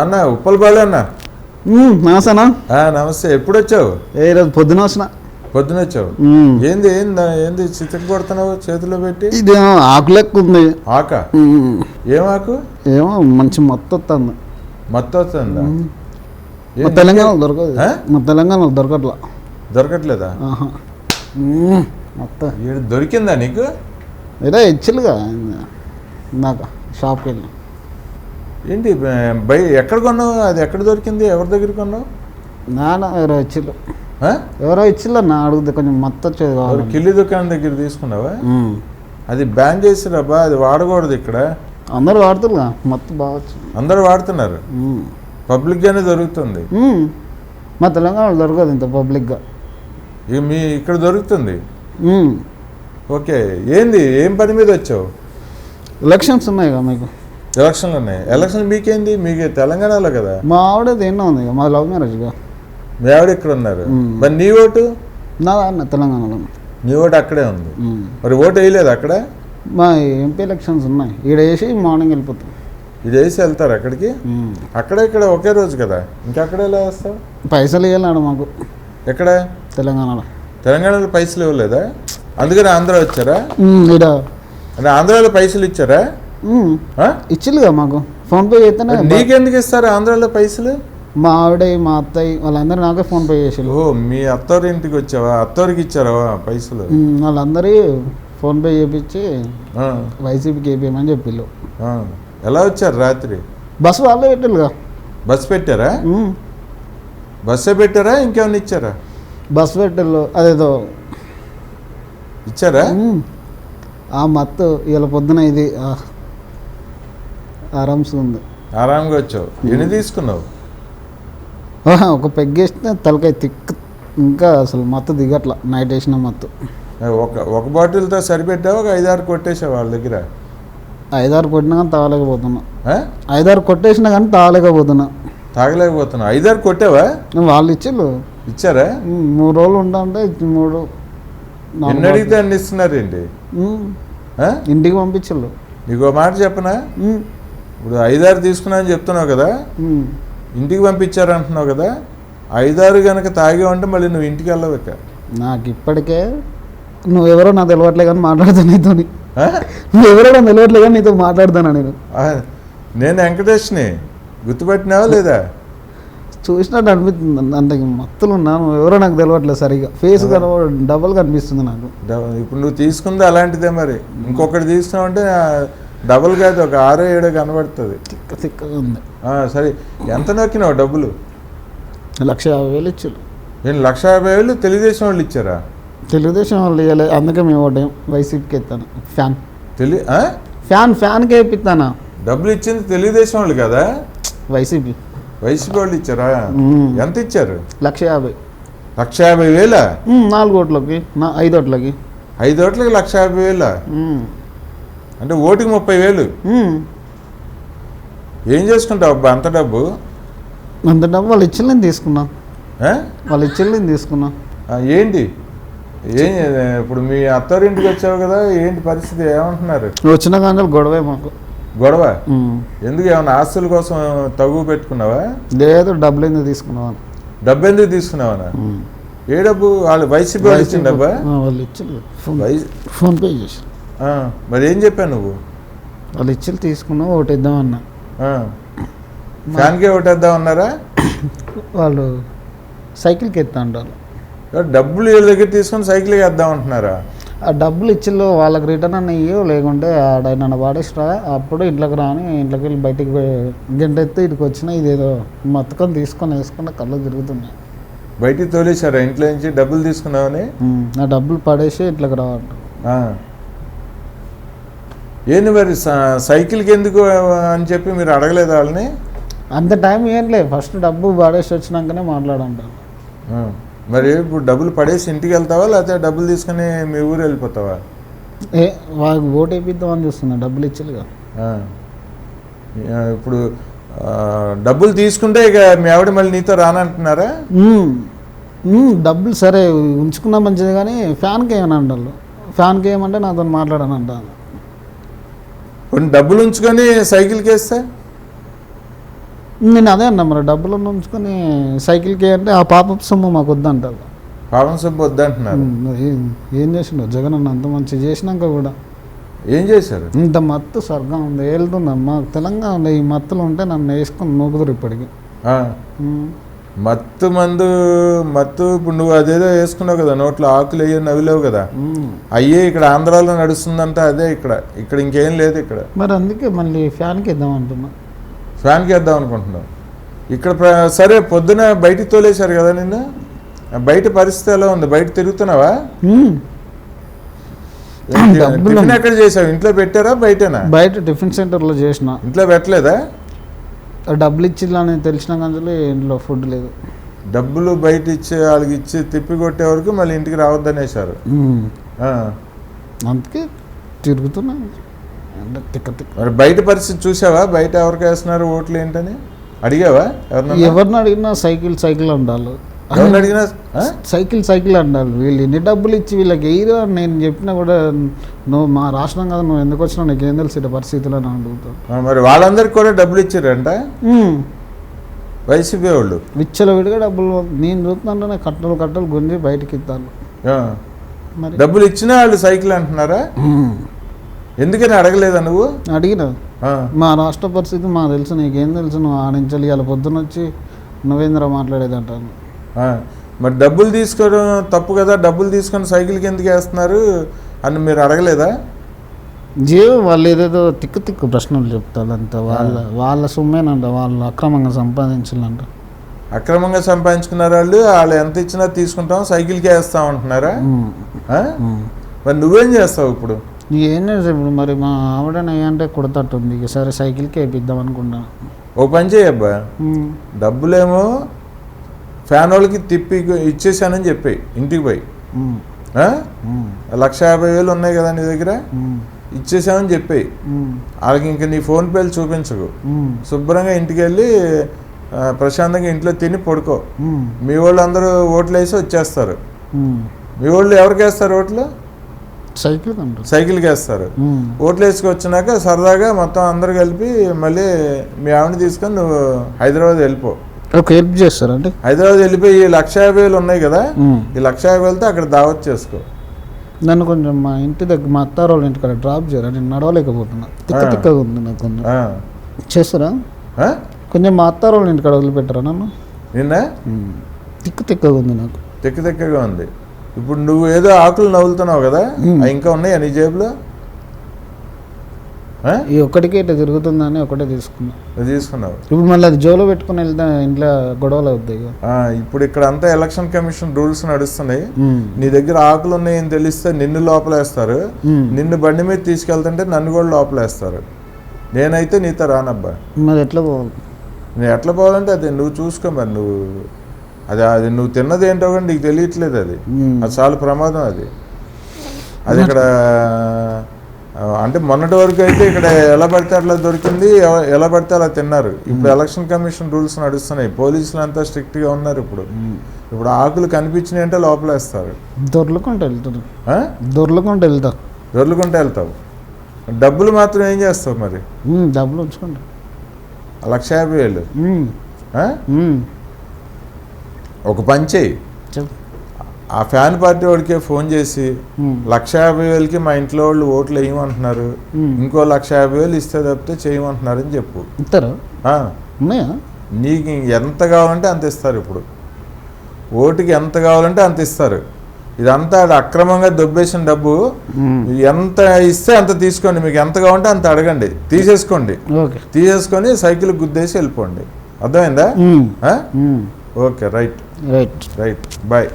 అన్న ఉప్పల్ బాలే అన్న. నమస్తేనా? ఆ, నమస్తే. ఎప్పుడు వచ్చావు ఏ ఈరోజు పొద్దున వచ్చిన. పొద్దున వచ్చావు. ఏంది ఏంది ఏంది చితక కొడుతున్నావు చేతిలో పెట్టి? ఇది ఆకు లెక్క ఉంది. ఆక? ఉమ్. ఏం ఆకు? ఏమో మంచి మొత్తం వస్తుంది మత్తు వస్తుందా మా తెలంగాణలో దొరకదు? మా తెలంగాణలో దొరకట్లా. దొరకట్లేదా. మొత్తం. దొరికిందా నీకు? ఇదే. ఇచ్చిలుగా ఇందాక షాప్కి వెళ్ళి ఏంటి బ- ఎక్కడ కొన్నావు? అది ఎక్కడ దొరికింది? ఎవరి దగ్గర కొన్నావు? నాన్న ఎవరో ఇచ్చిల్లు? ఎవరో ఇచ్చిల్లు అన్న అడిగితే కొంచెం మొత్తం కావాలి. కిల్లి దుకాణం దగ్గర తీసుకున్నావా. అది బ్యాన్ చేసిరబ్బా అది వాడకూడదు ఇక్కడ. అందరూ వాడుతురుగా మొత్తం బాగా అందరూ వాడుతున్నారు. పబ్లిక్గానే దొరుకుతుంది. మా తెలంగాణలో దొరకదు ఇంత పబ్లిక్గా. మీ ఇక్కడ దొరుకుతుంది. ఓకే ఏంది ఏం పని మీద వచ్చావు? ఎలక్షన్స్ ఉన్నాయి కదా మీకు? ఎలక్షన్లు ఉన్నాయి ఎలక్షన్ మీకేంది మీకు తెలంగాణలో కదా. మా ఆవిడది ఎన్నో ఉంది మా లవ్ మ్యారేజ్గా మీ ఆవిడ ఇక్కడ ఉన్నారు. మరి నీ ఓటు? నా అన్న తెలంగాణలో నీ ఓటు అక్కడే ఉంది. మరి ఓటు వేయలేదు అక్కడ? మా ఎంపీ ఎలక్షన్స్ ఉన్నాయి. ఈడ వేసి మార్నింగ్ వెళ్ళిపోతాం. ఇది వేసి వెళ్తారు అక్కడికి. అక్కడ ఇక్కడ ఒకే రోజు కదా. ఇంకా అక్కడ ఎలా వేస్తావు? పైసలు ఇవ్వాలన్నాడు మాకు. ఎక్కడ? తెలంగాణలో. తెలంగాణలో పైసలు ఇవ్వలేదా? అందుకని ఆంధ్ర వచ్చారా? అంటే ఆంధ్రాలో పైసలు ఇచ్చారా? ఇచ్చిల్లుగా మాకు. ఫోన్పే చేస్తేనే నీకెందుకు ఇస్తారు ఆంధ్రాలో పైసలు? మా ఆవిడ మా అత్తయ్య వాళ్ళందరూ నాకే ఫోన్పే చేసిల్లు. ఓ మీ అత్తోరి ఇంటికి వచ్చావా? అత్తోరికి ఇచ్చారా పైసలు? వాళ్ళందరూ ఫోన్పే చేపించి ఆ, వైసీపీకి వేపియమని చెప్పిల్లు. ఆ. ఎలా వచ్చారు రాత్రి? బస్సు వాళ్ళే పెట్టిల్లుగా. బస్ పెట్టారా? బస్సే పెట్టారా? ఇంకేమైనా ఇచ్చారా? బస్సు పెట్టిల్లు. అదేదో. ఇచ్చారా. ఆ మత్తు ఇవాళ పొద్దున ఇది. ఆరామ్స్ ఉంది. ఆరాంగా వచ్చావు. ఎన్ని తీసుకున్నావు? ఒక పెగ్గేస్తే తలకాయ తిక్కు ఇంకా అసలు మత్తు దిగట్ల నైట్ వేసిన మత్తు. ఒక ఒక బాటిల్తో సరిపెట్టావు? ఒక ఐదారు కొట్టేసావు వాళ్ళ దగ్గర? ఐదారు కొట్టినా కానీ తాగలేకపోతున్నా? ఐదారు కొట్టేసినా కానీ తాగలేకపోతున్నా. తాగలేకపోతున్నావు ఐదారు కొట్టావా? వాళ్ళు ఇచ్చారా? ఉమ్, మూడు రోజులు ఉంటా అంటే మూడు ఎన్ని అడిగితే అన్ని ఆ? ఇంటికి పంపించిళ్ళు. నీకు మాట చెప్పనా? ఇప్పుడు ఐదారు తీసుకున్నా అని చెప్తున్నావు కదా. ఇంటికి పంపించారు అంటున్నావు కదా ఐదారు కనుక తాగేవంటే మళ్ళీ నువ్వు ఇంటికి వెళ్ళవు ఇక. నాకు ఇప్పటికే నువ్వెవరో నాకు తెలియట్లే కానీ మాట్లాడుతాను నీతోని. ఆ? నువ్వెవరో నాకు తెలియట్లే కానీ నీతో మాట్లాడతాను నేను? నేను వెంకటేష్ని గుర్తుపెట్టినావా లేదా? చూసినట్టు అనిపిస్తుంది అంటే మత్తులు ఉన్నా నువ్వు ఎవరో నాకు తెలియట్లేదు సరిగా. ఫేస్ కనబ డబల్ కనిపిస్తుంది నాకు. ఇప్పుడు నువ్వు తీసుకుంది అలాంటిదే మరి. ఇంకొకటి తీసుకున్నావంటే ఆ, డబుల్ కాదు ఒక ఆరో ఏడో కనబడుతుంది. తిక్క తిక్కగా ఉంది. సరే ఎంత నొక్కినావు డబ్బులు? లక్ష యాభై వేలు ఇచ్చారు. నేను లక్ష యాభై వేలు తెలుగుదేశం వాళ్ళు ఇచ్చారా? తెలుగుదేశం వాళ్ళు ఇవ్వలేదు అందుకే మేము ఓటాం వైసీపీకి ఎత్తాను. ఫ్యాన్. తెలి? ఫ్యాన్ ఫ్యాన్కే ఇప్పిస్తానా? డబ్బులు ఇచ్చింది తెలుగుదేశం వాళ్ళు కదా? వైసీపీ. వైసీపీ వాళ్ళు ఇచ్చారా. ఎంత ఇచ్చారు? లక్ష యాభై. లక్ష యాభై వేల? నాలుగు ఓట్లకి ఐదు ఓట్లకి. ఐదు ఓట్లకి లక్ష యాభై వేల? అంటే ఓటుకి ముప్పై వేలు. ఏం చేసుకుంటావు అబ్బా అంత డబ్బు? అంత డబ్బు వాళ్ళు ఇచ్చిన నేను తీసుకున్నా? వాళ్ళు ఇచ్చిన నేను తీసుకున్నా. ఏంటి? ఏం ఇప్పుడు మీ అత్తారింటికి వచ్చావు కదా ఏంటి పరిస్థితి? ఏమంటున్నారు? వచ్చిన కానీ గొడవే మాకు. గొడవ. ఎందుకు ఏమైనా ఆస్తుల కోసం తగు పెట్టుకున్నావా? లేదు డబ్బులు ఎందుకు తీసుకున్నావు డబ్బు ఎందుకు తీసుకున్నావా ఏ డబ్బు? వాళ్ళు వైసీపీ వాళ్ళు ఇచ్చిన డబ్బా? వాళ్ళు వై ఫోన్పే చేసి ఆ, మరి ఏం చెప్పావు నువ్వు? వాళ్ళు ఇచ్చి తీసుకున్నా ఒకటి ఇద్దామన్నా ఆ. ఫ్యాన్కే ఒకటేద్దాం అన్నారా? వాళ్ళు సైకిల్కి ఎత్తా అంటారు డబ్బులు వీళ్ళ దగ్గర తీసుకొని సైకిల్ వేద్దాం అంటున్నారా? ఆ డబ్బులు ఇచ్చిల్లో వాళ్ళకి రిటర్న్ అన్న ఇయ్యో లేకుంటే ఆడ నన్ను పాడేసిరా అప్పుడు ఇంట్లోకి రాని ఇంట్లోకి వెళ్ళి బయటికి గంట ఎత్తే ఇటుకు వచ్చిన ఇదేదో మొత్తం తీసుకొని వేసుకుంటే కళ్ళు తిరుగుతున్నాయి. బయటికి తోలేశారా ఇంట్లో నుంచి? డబ్బులు తీసుకున్నావని? ఉమ్, నా డబ్బులు పడేసి ఇంట్లోకి రావంట ఆ. ఏంది మరి స- సైకిల్కి ఎందుకు అని చెప్పి మీరు అడగలేదు వాళ్ళని? అంత టైం ఏం లేదు. ఫస్ట్ డబ్బు పడేసి వచ్చినాకనే మాట్లాడంటారు. మరి ఇప్పుడు డబ్బులు పడేసి ఇంటికి వెళ్తావా లేకపోతే డబ్బులు తీసుకుని మీ ఊరు వెళ్ళిపోతావా? ఏ వాళ్ళకి ఓటు వేపిద్దామని చూస్తున్నా డబ్బులు ఇచ్చిలుగా ఇప్పుడు డబ్బులు తీసుకుంటే ఇక మీ ఆవిడ మళ్ళీ నీతో రానంటున్నారా? డబ్బులు సరే ఉంచుకున్నా మంచిది కానీ ఫ్యాన్కి ఏమని అంటారు? ఫ్యాన్కి ఏమంటే నాతో మాట్లాడని అంటాను కొన్ని డబ్బులు ఉంచుకొని సైకిల్కి వేస్తే నేను అదే అన్నా మరి డబ్బులు ఉంచుకొని సైకిల్కి అంటే ఆ పాప సొమ్ము మాకు వద్దంటారు పాపం సబ్బు వద్దంటున్నారు. ఏం- చేసిండో? జగన్ అన్న అంత మంచి చేసినాక కూడా. ఏం చేశారు? ఇంత మత్తు స్వర్గం ఉంది వెళ్తుందమ్మా తెలంగాణలో ఈ మత్తులు ఉంటే నన్ను వేసుకొని నూకుదురు ఇప్పటికి. మత్తు మందు మత్తు ఇప్పుడు నువ్వు అదేదో వేసుకున్నావు కదా నోట్లో ఆకులు అయ్యే నవ్విలేవు కదా. అయ్యే ఇక్కడ ఆంధ్రాలో నడుస్తుందంటే అదే ఇక్కడ. ఇక్కడ ఇంకేం లేదు ఇక్కడ. మరి అందుకే మళ్ళీ ఫ్యాన్కి ఇద్దాం అంటున్నా ఫ్యాన్కి వేద్దాం అనుకుంటున్నాం. ఇక్కడ సరే పొద్దున బయటికి తోలేశారు కదా నిన్ను? బయట పరిస్థితి ఎలా ఉంది? బయట తిరుగుతున్నావా? టిఫిన్ ఎక్కడ చేసావు? ఇంట్లో పెట్టారా బయటనా? బయట టిఫిన్ సెంటర్లో చేసిన. ఇంట్లో పెట్టలేదా? డబ్బులు ఇచ్చిల్లని తెలిసిన కంచెలు ఇంట్లో ఫుడ్ లేదు. డబ్బులు బయట ఇచ్చి వాళ్ళకి ఇచ్చి తిప్పి కొట్టే వరకు మళ్ళీ ఇంటికి. ఆ. అందుకే తిరుగుతున్నా. అంటే తిక్క తిక్క. మరి బయట పరిస్థితి చూసావా? బయట ఎవరికి వేస్తున్నారు ఓట్లు ఏంటని? అడిగావా? ఎవరిని అడిగినా సైకిల్ సైకిల్ ఎవరిని అడిగినా? సైకిల్ సైకిల్ అంటారు వీళ్ళు ఎన్ని డబ్బులు ఇచ్చి వీళ్ళకి ఎయిరు అని నేను చెప్పినా కూడా నువ్వు మా రాష్ట్రం కదా నువ్వు ఎందుకు వచ్చినావు నీకేం తెలిసి ఇటు పరిస్థితులు అని అడుగుతావు మరి వాళ్ళందరికి కూడా డబ్బులు ఇచ్చారంట వైసీపీ వాళ్ళు విచ్చల విడిగా డబ్బులు నేను చూస్తుంటే కట్టలు కట్టలు గుంజి బయటికి ఇస్తాను. మరి డబ్బులు ఇచ్చినా వాళ్ళు సైకిల్ అంటున్నారా. ఎందుకని అడగలేదా నువ్వు అడిగిన. మా రాష్ట్ర పరిస్థితి మాకు తెలుసు నీకేం తెలుసు నువ్వు ఆడించాలి ఇవాళ పొద్దున వచ్చి నువ్వేంద్ర మాట్లాడేది అంటాను. మరి డబ్బులు తీసుకోవడం తప్పు కదా డబ్బులు తీసుకొని సైకిల్కి ఎందుకు వేస్తున్నారు అని మీరు అడగలేదా? జీవ వాళ్ళు ఏదేదో తిక్కు తిక్కు ప్రశ్నలు చెప్తారు అంత వాళ్ళ వాళ్ళ సొమ్మేనంట వాళ్ళు అక్రమంగా సంపాదించాలంట అక్రమంగా సంపాదించుకున్నారు వాళ్ళు వాళ్ళు ఎంత ఇచ్చినా తీసుకుంటాం సైకిల్కి వేస్తాం అంటున్నారా. మరి నువ్వేం చేస్తావు ఇప్పుడు? ఏం చేస్తాం ఇప్పుడు మరి మా ఆవిడని అంటే కుడతట్టుంది. సరే సైకిల్కి వేపిద్దాం అనుకున్నా ఓ పని చేయబ్బా. డబ్బులేమో ఫ్యాన్ వాళ్ళకి తిప్పి ఇచ్చేసానని చెప్పి ఇంటికి పోయి. లక్ష యాభై వేలు ఉన్నాయి కదా నీ దగ్గర. ఇచ్చేసామని చెప్పి ఉమ్. వాళ్ళకి ఇంక నీ ఫోన్ పేలు చూపించకు. శుభ్రంగా ఇంటికి వెళ్ళి ప్రశాంతంగా ఇంట్లో తిని పడుకో. మీ వాళ్ళు అందరూ ఓట్లు వేసి వచ్చేస్తారు. మీ వాళ్ళు ఎవరికి వేస్తారు ఓట్లు సైకిల్ సైకిల్కి వేస్తారు. ఓట్లు వేసుకొచ్చినాక సరదాగా మొత్తం అందరు కలిపి మళ్ళీ మీ ఆవిడని తీసుకొని నువ్వు హైదరాబాద్ వెళ్ళిపో హెల్ప్ చేస్తారండి హైదరాబాద్ వెళ్ళిపోయి ఈ లక్ష యాభై వేలు ఉన్నాయి కదా. ఈ లక్ష యాభై వేలతో అక్కడ దావత్ చేసుకో నన్ను కొంచెం మా ఇంటి దగ్గర మా అత్తారు వాళ్ళ ఇంటికాడ డ్రాప్ చేయరా నేను నడవలేకపోతున్నా తిక్క. తిక్కగా ఉంది నాకు కొంచెం. చేస్తారా? కొంచెం మా అత్తారు వాళ్ళ ఇంటికాడ వదిలిపెట్టరా నన్ను నిన్న. తిక్క తిక్కగా ఉంది నాకు తెక్క తెక్కగా ఉంది ఇప్పుడు నువ్వు ఏదో ఆకులు నవ్వులుతున్నావు కదా ఇంకా ఉన్నాయా నీ జేబులో? ఈ ఒక్కడికి ఇట్లా తిరుగుతుందని ఒకటే తీసుకున్నా. తీసుకున్నావు. ఇప్పుడు మళ్ళీ అది జోలో పెట్టుకుని వెళ్తే ఇంట్లో గొడవలు అవుతాయి ఇప్పుడు ఇక్కడ అంతా ఎలక్షన్ కమిషన్ రూల్స్ నడుస్తున్నాయి. నీ దగ్గర ఆకులు ఉన్నాయని తెలిస్తే నిన్ను లోపలేస్తారు. నిన్ను బండి మీద తీసుకెళ్తుంటే నన్ను కూడా లోపలేస్తారు. నేనైతే నీతో రానబ్బా. మరి ఎట్లా పోవాలి? నేను ఎట్లా పోవాలంటే అది నువ్వు చూసుకో మరి నువ్వు అది అది నువ్వు తిన్నది ఏంటో కానీ నీకు తెలియట్లేదు అది. అది చాలా ప్రమాదం అది. అది ఇక్కడ అంటే మొన్నటి వరకు అయితే ఇక్కడ ఎలా పడితే అట్లా దొరికింది ఎలా పడితే అలా తిన్నారు. ఇప్పుడు ఎలక్షన్ కమిషన్ రూల్స్ నడుస్తున్నాయి. పోలీసులు అంతా స్ట్రిక్ట్గా ఉన్నారు ఇప్పుడు. ఇప్పుడు ఆకులు కనిపించినాయి అంటే లోపలేస్తారు. దొర్లుకుంటూ వెళ్తారు? దొర్లుకుంటూ వెళ్తా. దొర్లుకుంటూ వెళ్తావు. డబ్బులు మాత్రం ఏం చేస్తావు మరి? డబ్బులు ఉంచుకుంటా. లక్ష యాభై వేలు. ఒక పని చేయి చెప్పు. ఆ ఫ్యాన్ పార్టీ వాడికే ఫోన్ చేసి. లక్ష యాభై వేలకి మా ఇంట్లో వాళ్ళు ఓట్లు వేయమంటున్నారు. ఇంకో లక్ష యాభై వేలు ఇస్తే తప్పితే చేయమంటున్నారని చెప్పు. ఇస్తారా నీకు ఎంత కావాలంటే అంత ఇస్తారు ఇప్పుడు. ఓటుకి ఎంత కావాలంటే అంత ఇస్తారు. ఇదంతా ఆడ అక్రమంగా దొబ్బేసిన డబ్బు. ఎంత ఇస్తే అంత తీసుకోండి. మీకు ఎంత కావాలంటే అంత అడగండి. తీసేసుకోండి. తీసేసుకొని సైకిల్ గుద్దేసి వెళ్ళిపోండి. అర్థమైందా. Okay right. Right. Right. Bye.